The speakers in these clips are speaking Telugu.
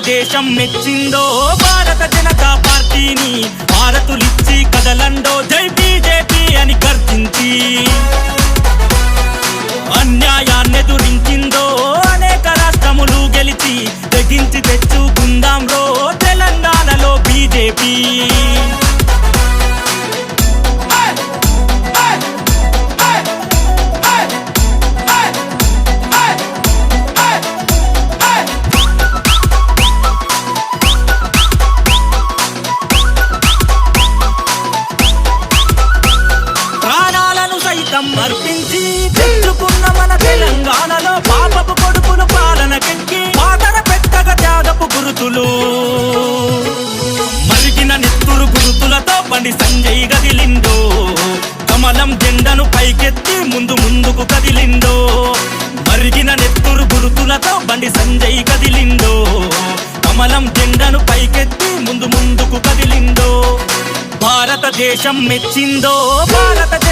భారతదేశం మెచ్చిందో భారత జనతా సమర్పించి అర్పించి తెచ్చుకున్న మన తెలంగాణలో పాపపు కొడుకులు పాలనకెక్కి పాతర పెట్టక త్యాగపు గురుతులు. మరిగిన నెత్తురు గురుతులతో బండి సంజయ్ గదిలిందో. కమలం జెండను పైకెత్తి ముందు ముందుకు కదిలిందో. మరిగిన నెత్తురు గురుతులతో బండి సంజయ్ కదిలిందో కమలం జెండను పైకెత్తి ముందు ముందుకు కదిలిందో. భారతదేశం మెచ్చిందో భారత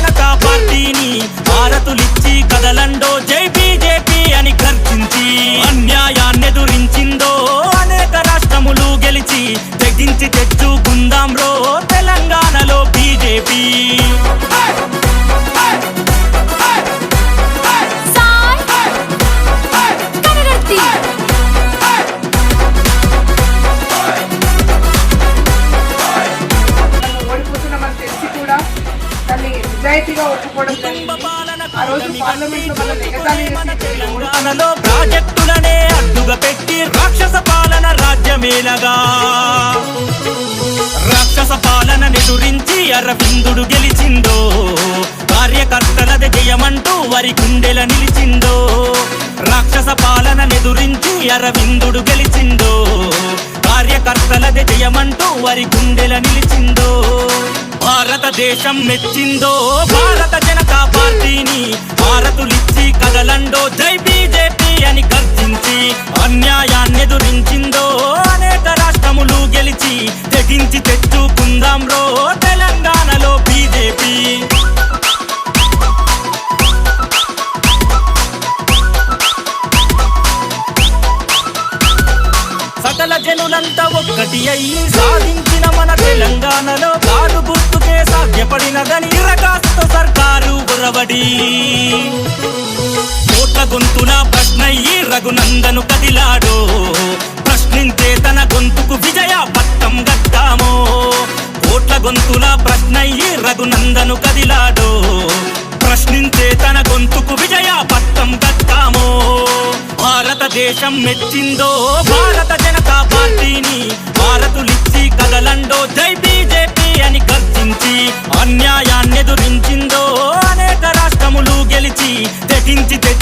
పార్టీని భారతులిచ్చి కదలండో జై బీజేపీ అని గర్జించి అన్యాయాన్నెదురించిందో అనేక రాష్ట్రములు గెలిచి తెగించి తెచ్చుకుందాం రో తెలంగాణలో బీజేపీ. నిజాయితీగా ఆ రోజు పార్లమెంట్లో ప్రాజెక్టులనే అడ్డుగా పెట్టి రాక్షస పాలన రాజ్యమేలగా. రాక్షస పాలన నిదురించి అరవిందుడు గెలిచిందో కార్యకర్తలది జయమంటూ వరి గుండెల నిలిచిందో రాక్షస పాలన నిదురించి అరవిందుడు గెలిచిందో కార్యకర్తలది జయమంటూ వరి గుండెల నిలిచిందో. భారతదేశం మెచ్చిందో భారత జనతా పార్టీని భారతులిచ్చి కదలండో జై బీజేపీ అని గర్జించి అన్యాయాన్నెదురించిందో అనేక రాష్ట్రములు గెలిచి తెగించి తెచ్చుకుందాం రో తెలంగాణలో బీజేపీ. సకల జనులంతా ఒక్కటి అయ్యి సాధించిన మన తెలంగాణలో ఎపడినదని రకాస్త సర్కారు ఉరవడి కోట్ల గొంతుల ప్రశ్నయ్యి రఘునందను కదిలాడో. ప్రశ్నించే తన గొంతుకు విజయ పట్టం గట్టామో కోట్ల గొంతుల ప్రశ్నయ్యి రఘునందను కదిలాడో. ప్రశ్నించే తన గొంతుకు విజయ పట్టం గట్టామో భారతదేశం మెచ్చిందో భారత జన గెలిచి